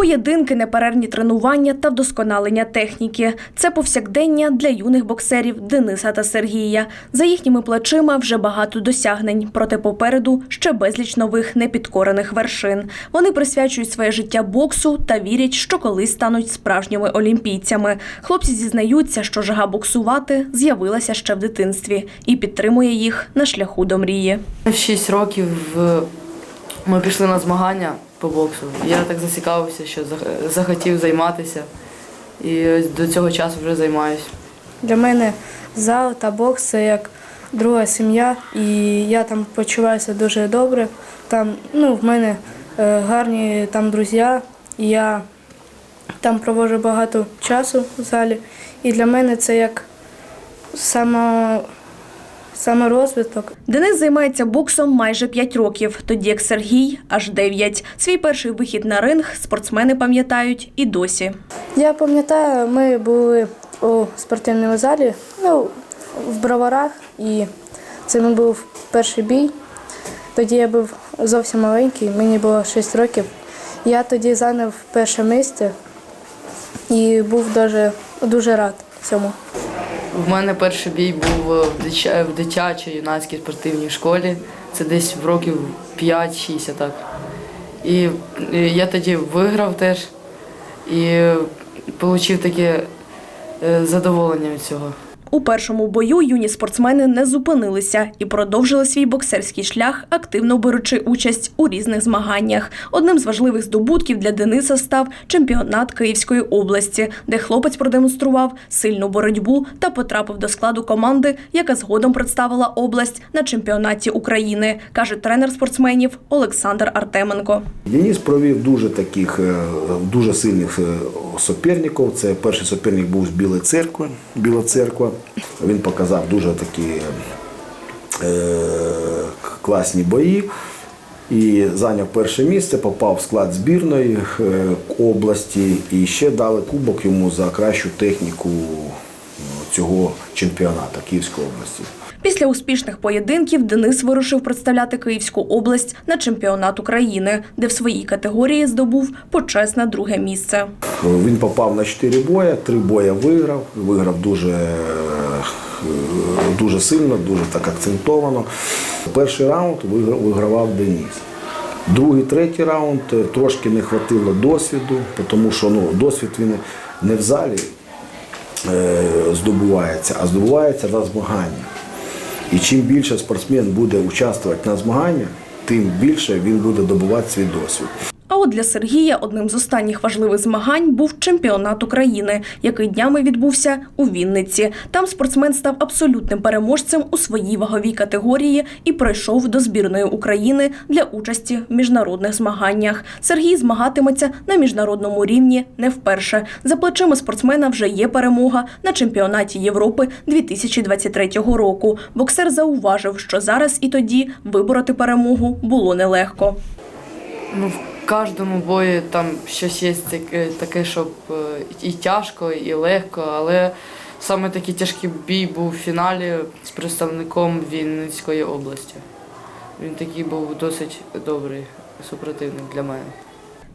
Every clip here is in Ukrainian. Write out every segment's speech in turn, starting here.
Поєдинки, неперервні тренування та вдосконалення техніки це повсякдення для юних боксерів Дениса та Сергія. За їхніми плечима вже багато досягнень, проте попереду ще безліч нових непідкорених вершин. Вони присвячують своє життя боксу та вірять, що колись стануть справжніми олімпійцями. Хлопці зізнаються, що жага боксувати з'явилася ще в дитинстві і підтримує їх на шляху до мрії. В 6 років е, ми пішли на змагання по боксу. Я так зацікавився, що зах- захотів займатися. І до цього часу вже займаюся. Для мене зал та бокс це як друга сім'я, і я там почуваюся дуже добре. Там ну, в мене е, гарні там друзі, і я там проводжу багато часу в залі. І для мене це як само, саморозвиток. Денис займається боксом майже 5 років, тоді як Сергій аж 9. Свій перший вихід на ринг спортсмени пам'ятають і досі. Я пам'ятаю, ми були у спортивному залі, ну, в броварах, і це мій був перший бій. Тоді я був зовсім маленький, мені було 6 років. Я тоді зайняв перше місце і був дуже, дуже рад цьому. В мене перший бій був е, в дитячій юнацькій спортивній школі. Це десь в років 5-6 так. І е, я тоді виграв теж і отримав таке е, задоволення від цього. У першому бою юні спортсмени не зупинилися і продовжили свій боксерський шлях, активно беручи участь у різних змаганнях. Одним з важливих здобутків для Дениса став чемпіонат Київської області, де хлопець продемонстрував сильну боротьбу та потрапив до складу команди, яка згодом представила область на чемпіонаті України, каже тренер спортсменів Олександр Артеменко. Денис провів дуже таких е, дуже сильних е, суперників. Це перший суперник був з Білої церкви. Біла церква. Він показав дуже такі е, класні бої. І зайняв перше місце, попав в склад збірної е, області і ще дали кубок йому за кращу техніку е, цього чемпіонату Київської області. Після успішних поєдинків Денис вирушив представляти Київську область на чемпіонат України, де в своїй категорії здобув почесне друге місце. Він попав на 4 бої, 3 бої виграв. Виграв дуже, е, дуже сильно, дуже так акцентовано. Перший раунд вигра- вигравав Деніс. Другий, третій раунд е, трошки не хватило досвіду, тому що ну, досвід він не в залі е, здобувається, а здобувається на змагання. І чим більше спортсмен буде участвувати на змаганнях, тим більше він буде добувати свій досвід. А для Сергія одним з останніх важливих змагань був чемпіонат України, який днями відбувся у Вінниці. Там спортсмен став абсолютним переможцем у своїй ваговій категорії і пройшов до збірної України для участі в міжнародних змаганнях. Сергій змагатиметься на міжнародному рівні не вперше. За плечима спортсмена вже є перемога на чемпіонаті Європи 2023 року. Боксер зауважив, що зараз і тоді вибороти перемогу було нелегко. Ну, кожному бої там щось є таке, таке, щоб е, і тяжко, і легко, але саме такий тяжкий бій був в фіналі з представником Вінницької області. Він такий був досить добрий супротивник для мене.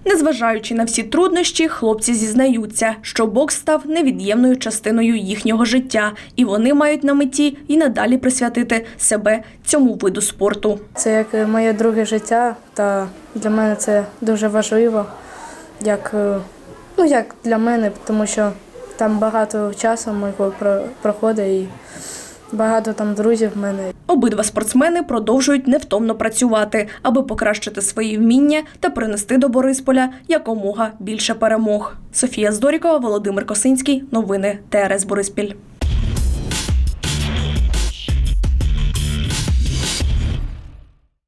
Незважаючи на всі труднощі, хлопці зізнаються, що бокс став невід'ємною частиною їхнього життя, і вони мають на меті і надалі присвятити себе цьому виду спорту. Це як моє друге життя, та для мене це дуже важливо, як, е, ну, як для мене, тому що там багато часу моєго про- проходить і багато там друзів в мене. Обидва спортсмени продовжують невтомно працювати, аби покращити свої вміння та принести до Борисполя якомога більше перемог. Софія Здорікова, Володимир Косинський. Новини ТРС Бориспіль.